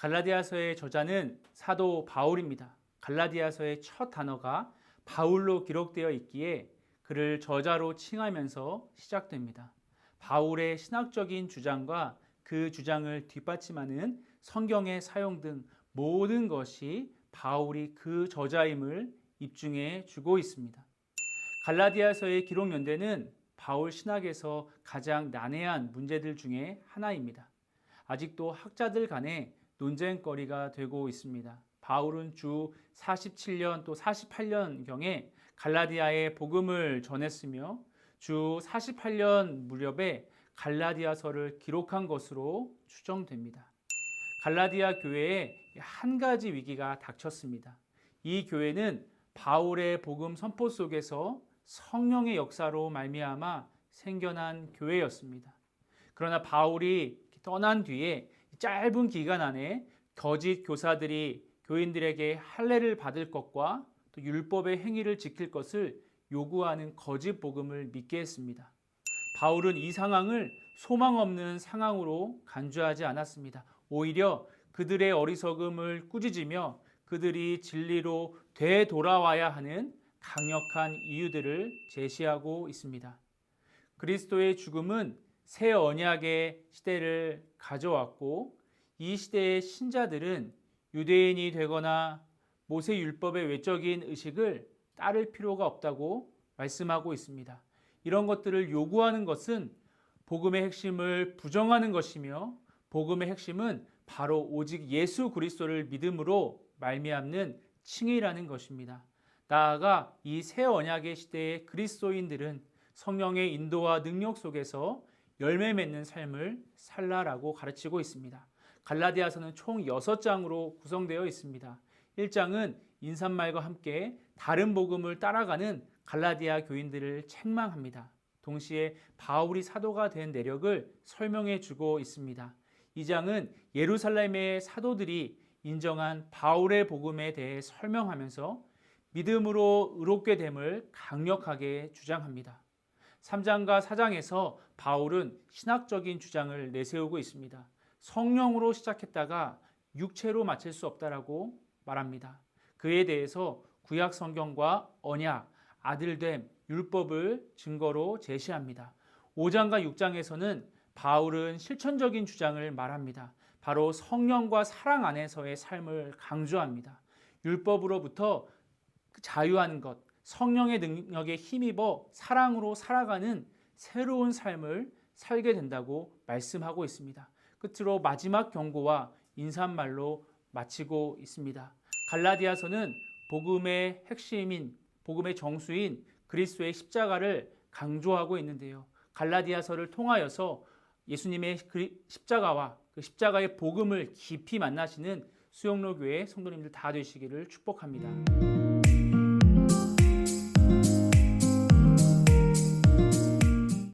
갈라디아서의 저자는 사도 바울입니다. 갈라디아서의 첫 단어가 바울로 기록되어 있기에 그를 저자로 칭하면서 시작됩니다. 바울의 신학적인 주장과 그 주장을 뒷받침하는 성경의 사용 등 모든 것이 바울이 그 저자임을 입증해 주고 있습니다. 갈라디아서의 기록 연대는 바울 신학에서 가장 난해한 문제들 중에 하나입니다. 아직도 학자들 간에 논쟁거리가 되고 있습니다. 바울은 주 47년 또 48년경에 갈라디아에 복음을 전했으며 주 48년 무렵에 갈라디아서를 기록한 것으로 추정됩니다. 갈라디아 교회에 한 가지 위기가 닥쳤습니다. 이 교회는 바울의 복음 선포 속에서 성령의 역사로 말미암아 생겨난 교회였습니다. 그러나 바울이 떠난 뒤에 짧은 기간 안에 거짓 교사들이 교인들에게 할례를 받을 것과 또 율법의 행위를 지킬 것을 요구하는 거짓 복음을 믿게 했습니다. 바울은 이 상황을 소망 없는 상황으로 간주하지 않았습니다. 오히려 그들의 어리석음을 꾸짖으며 그들이 진리로 되돌아와야 하는 강력한 이유들을 제시하고 있습니다. 그리스도의 죽음은 새 언약의 시대를 가져왔고 이 시대의 신자들은 유대인이 되거나 모세 율법의 외적인 의식을 따를 필요가 없다고 말씀하고 있습니다. 이런 것들을 요구하는 것은 복음의 핵심을 부정하는 것이며 복음의 핵심은 바로 오직 예수 그리스도를 믿음으로 말미암는 칭의라는 것입니다. 나아가 이 새 언약의 시대의 그리스도인들은 성령의 인도와 능력 속에서 열매 맺는 삶을 살라라고 가르치고 있습니다. 갈라디아서는 총 6장으로 구성되어 있습니다. 1장은 인산말과 함께 다른 복음을 따라가는 갈라디아 교인들을 책망합니다. 동시에 바울이 사도가 된 내력을 설명해 주고 있습니다. 2장은 예루살렘의 사도들이 인정한 바울의 복음에 대해 설명하면서 믿음으로 의롭게 됨을 강력하게 주장합니다. 3장과 4장에서 바울은 신학적인 주장을 내세우고 있습니다. 성령으로 시작했다가 육체로 마칠 수 없다라고 말합니다. 그에 대해서 구약 성경과 언약, 아들됨, 율법을 증거로 제시합니다. 5장과 6장에서는 바울은 실천적인 주장을 말합니다. 바로 성령과 사랑 안에서의 삶을 강조합니다. 율법으로부터 자유하는 것, 성령의 능력에 힘입어 사랑으로 살아가는 새로운 삶을 살게 된다고 말씀하고 있습니다. 끝으로 마지막 경고와 인사말로 마치고 있습니다. 갈라디아서는 복음의 핵심인 복음의 정수인 그리스도의 십자가를 강조하고 있는데요. 갈라디아서를 통하여서 예수님의 십자가와 그 십자가의 복음을 깊이 만나시는 수영로 교회 성도님들 다 되시기를 축복합니다.